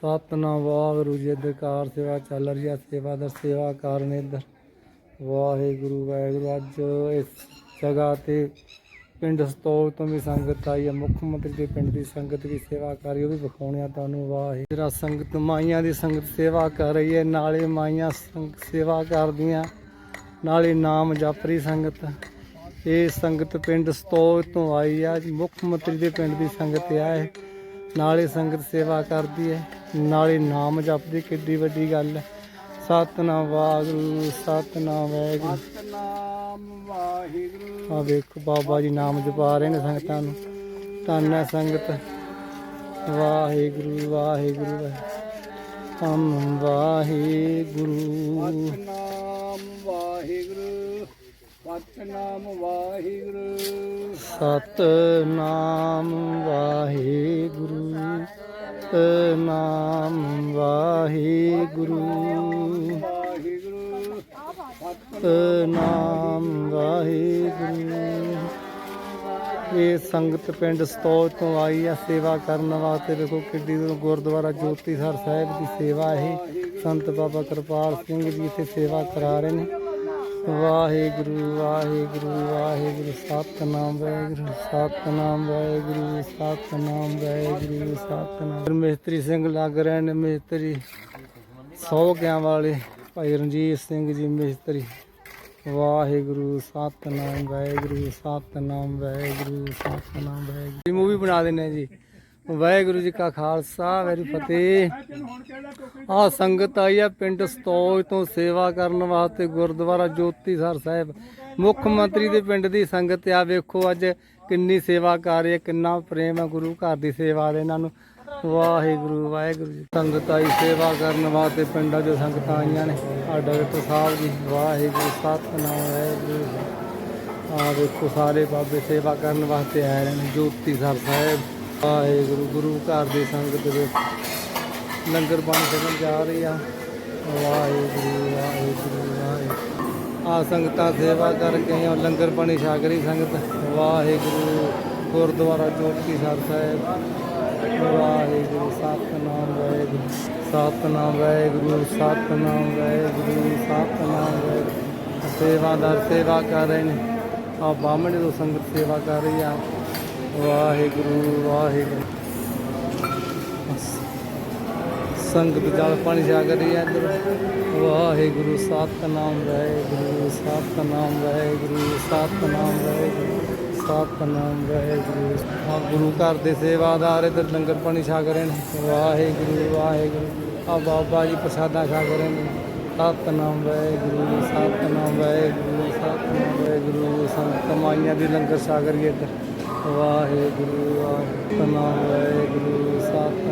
ਸਤਨਾਮ ਵਾਹਿਗੁਰੂ ਜੀ ਦਰਕਾਰ ਸੇਵਾ ਚੱਲ ਰਹੀ ਹੈ, ਸੇਵਾ ਦਰ, ਸੇਵਾ ਕਾਰਨ ਇੱਧਰ। ਵਾਹਿਗੁਰੂ ਵਾਹਿਗੁਰੂ, ਅੱਜ ਇਸ ਜਗ੍ਹਾ ਤੇ ਪਿੰਡ ਸਤੋਲ ਤੋਂ ਵੀ ਸੰਗਤ ਆਈ ਹੈ, ਮੁੱਖ ਮੰਤਰੀ ਦੇ ਪਿੰਡ ਦੀ ਸੰਗਤ ਵੀ ਸੇਵਾ ਕਰ ਰਹੀ ਉਹ ਵੀ ਵਿਖਾਉਣਿਆ ਤੁਹਾਨੂੰ। ਵਾਹਿਗੁਰੂ, ਜਿਹੜਾ ਸੰਗਤ, ਮਾਈਆਂ ਦੀ ਸੰਗਤ ਸੇਵਾ ਕਰ ਰਹੀ ਹੈ, ਨਾਲੇ ਮਾਈਆਂ ਸੰਗ- ਸੇਵਾ ਕਰਦੀਆਂ, ਨਾਲੇ ਨਾਮ ਜਪ ਰਹੀ ਸੰਗਤ। ਇਹ ਸੰਗਤ ਪਿੰਡ ਸਤੌਲ ਤੋਂ ਆਈ ਆ ਮੁੱਖ ਮੰਤਰੀ ਦੇ ਪਿੰਡ ਦੀ ਸੰਗਤ ਆ ਹੈ। ਨਾਲੇ ਸੰਗਤ ਸੇਵਾ ਕਰਦੀ ਹੈ ਨਾਲੇ ਨਾਮ ਜਪਦੀ ਕਿੱਡੀ ਵੱਡੀ ਗੱਲ ਹੈ। ਸਤਨਾਮ ਵਾਹਿਗੁਰੂ ਸਤਨਾਮ ਵਾਹਿਗੁਰੂ। ਸਤਨਾਮ ਵਾਹਿਗੁਰੂ। ਆ ਵੇਖੋ ਬਾਬਾ ਜੀ ਨਾਮ ਜਪਾ ਰਹੇ ਨੇ ਸੰਗਤਾਂ ਨੂੰ। ਧੰਨ ਹੈ ਸੰਗਤ। ਵਾਹਿਗੁਰੂ ਵਾਹਿਗੁਰੂ। ਹਮ ਵਾਹਿਗੁਰੂ। ਸਤਨਾਮ ਵਾਹਿਗੁਰੂ। ਸਤਨਾਮ ਵਾਹਿਗੁਰੂ ਸਤਨਾਮ ਵਾਹਿਗੁਰੂ। ਵਾਹਿਗੁਰੂ ਸਤਨਾਮ ਵਾਹਿਗੁਰੂ। ਇਹ ਸੰਗਤ ਪਿੰਡ ਸਤੌਜ ਤੋਂ ਆਈ ਆ ਸੇਵਾ ਕਰਨ ਵਾਸਤੇ। ਦੇਖੋ ਕਿੱਡੀ ਦੂਰ ਗੁਰਦੁਆਰਾ ਜੋਤੀਸਰ ਸਾਹਿਬ ਦੀ ਸੇਵਾ ਇਹ। ਸੰਤ ਬਾਬਾ ਕਿਰਪਾਲ ਸਿੰਘ ਜੀ ਇੱਥੇ ਸੇਵਾ ਕਰਾ ਰਹੇ ਨੇ। ਵਾਹਿਗੁਰੂ ਵਾਹਿਗੁਰੂ ਵਾਹਿਗੁਰੂ, ਸਤਨਾਮ ਵਾਹਿਗੁਰੂ ਸਤਨਾਮ ਵਾਹਿਗੁਰੂ ਸਤਨਾਮ ਵਾਹਿਗੁਰੂ, ਸਤਨਾਮ। ਮਿਸਤਰੀ ਸਿੰਘ ਲੱਗ ਰਹੇ ਨੇ ਮਿਸਤਰੀ, ਸੌ ਕਿਆਂ ਵਾਲੇ। ਭਾਈ ਰਣਜੀਤ ਸਿੰਘ ਜੀ ਮਿਸਤਰੀ, ਵਾਹਿਗੁਰੂ, ਸਤਨਾਮ ਵਾਹਿਗੁਰੂ ਸਤਨਾਮ ਵਾਹਿਗੁਰੂ ਸਤਨਾਮ ਵਾਹਿਗੁਰੂ। ਮੂਵੀ ਬਣਾ ਦਿੰਨੇ ਜੀ। ਵਾਹਿਗੁਰੂ ਜੀ ਕਾ ਖਾਲਸਾ, ਵਾਹਿਗੁਰੂ ਫਤਿਹ। ਆ ਸੰਗਤ ਆਈ ਆ ਪਿੰਡ ਸਤੌਜ ਤੋਂ ਸੇਵਾ ਕਰਨ ਵਾਸਤੇ ਗੁਰਦੁਆਰਾ ਜੋਤੀ ਸਰ ਸਾਹਿਬ। ਮੁੱਖ ਮੰਤਰੀ ਦੇ ਪਿੰਡ ਦੀ ਸੰਗਤ ਆ, ਵੇਖੋ ਅੱਜ ਕਿੰਨੀ ਸੇਵਾ ਕਰ ਰਹੀ ਹੈ, ਕਿੰਨਾ ਪ੍ਰੇਮ ਹੈ ਗੁਰੂ ਘਰ ਦੀ ਸੇਵਾ ਦੇ ਇਹਨਾਂ ਨੂੰ ਵਾਹਿਗੁਰੂ ਵਾਹਿਗੁਰੂ ਜੀ। ਸੰਗਤ ਆਈ ਸੇਵਾ ਕਰਨ ਵਾਸਤੇ, ਪਿੰਡਾਂ 'ਚੋਂ ਸੰਗਤਾਂ ਆਈਆਂ ਨੇ। ਆ ਡਾਕਟਰ ਸਾਹਿਬ ਜੀ ਵਾਹਿਗੁਰੂ, ਸਤਨਾਮ, ਵਾਹਿਗੁਰੂ ਆ ਵੇਖੋ, ਸਾਰੇ ਬਾਬੇ ਸੇਵਾ ਕਰਨ ਵਾਸਤੇ ਆਏ ਨੇ ਜੋਤੀ ਸਰ ਸਾਹਿਬ। ਵਾਹਿਗੁਰੂ ਗੁਰੂ ਘਰ ਦੀ ਸੰਗਤ ਵਿੱਚ ਲੰਗਰ ਪਾਣੀ ਛਕਣ ਜਾ ਰਹੀ ਆ। ਵਾਹਿਗੁਰੂ ਵਾਹਿਗੁਰੂ ਵਾਹਿਗੁਰੂ। ਆ ਸੰਗਤਾਂ ਸੇਵਾ ਕਰਕੇ ਆਈਆਂ, ਲੰਗਰ ਪਾਣੀ ਛਕ ਰਹੀ ਸੰਗਤ। ਵਾਹਿਗੁਰੂ, ਗੁਰਦੁਆਰਾ ਚੋਟੀ ਸਰ ਸਾਹਿਬ। ਵਾਹਿਗੁਰੂ, ਸਤਨਾਮ ਵਾਹਿਗੁਰੂ। ਸਤਨਾਮ ਵਾਹਿਗੁਰੂ ਸਤਨਾਮ ਵਾਹਿਗੁਰੂ ਸਤਨਾਮ, ਵਾਹਿਗੁਰੂ। ਸੇਵਾਦਾਰ ਸੇਵਾ ਕਰ ਰਹੇ ਨੇ। ਆ ਬਾਹਮਣੇ ਤੋਂ ਸੰਗਤ ਸੇਵਾ ਕਰ ਰਹੀ ਆ। ਵਾਹਿਗੁਰੂ ਵਾਹਿਗੁਰੂ। ਸੰਗਤ ਜਲ ਪਾਣੀ ਛਕ ਰਹੀ ਹੈ ਇੱਧਰ। ਵਾਹਿਗੁਰੂ, ਸਤਨਾਮ ਵਾਹਿਗੁਰੂ ਸਤਨਾਮ ਵਾਹਿਗੁਰੂ ਸਤਨਾਮ ਵਾਹਿਗੁਰੂ ਸਤਨਾਮ ਵਾਹਿਗੁਰੂ। ਆ ਗੁਰੂ ਘਰ ਦੇ ਸੇਵਾਦਾਰ ਇੱਧਰ ਲੰਗਰ ਪਾਣੀ ਛਕ ਰਹੇ ਨੇ। ਵਾਹਿਗੁਰੂ ਵਾਹਿਗੁਰੂ। ਆ ਬਾਬਾ ਜੀ ਪ੍ਰਸਾਦਾ ਛਕ ਰਹੇ ਨੇ। ਸਤਨਾਮ ਵਾਹਿਗੁਰੂ ਸਤਨਾਮ ਵਾਹਿਗੁਰੂ ਸਤਨਾਮ ਵਾਹਿਗੁਰੂ। ਸੰਤ ਕਮਾਈਆਂ ਦੀ ਲੰਗਰ ਛਕ ਰਹੀ ਇੱਧਰ। ਵਾਹਿਗੁਰੂ ਸਤਨਾਮ ਵਾਹਿਗੁਰੂ ਸਤਨਾਮ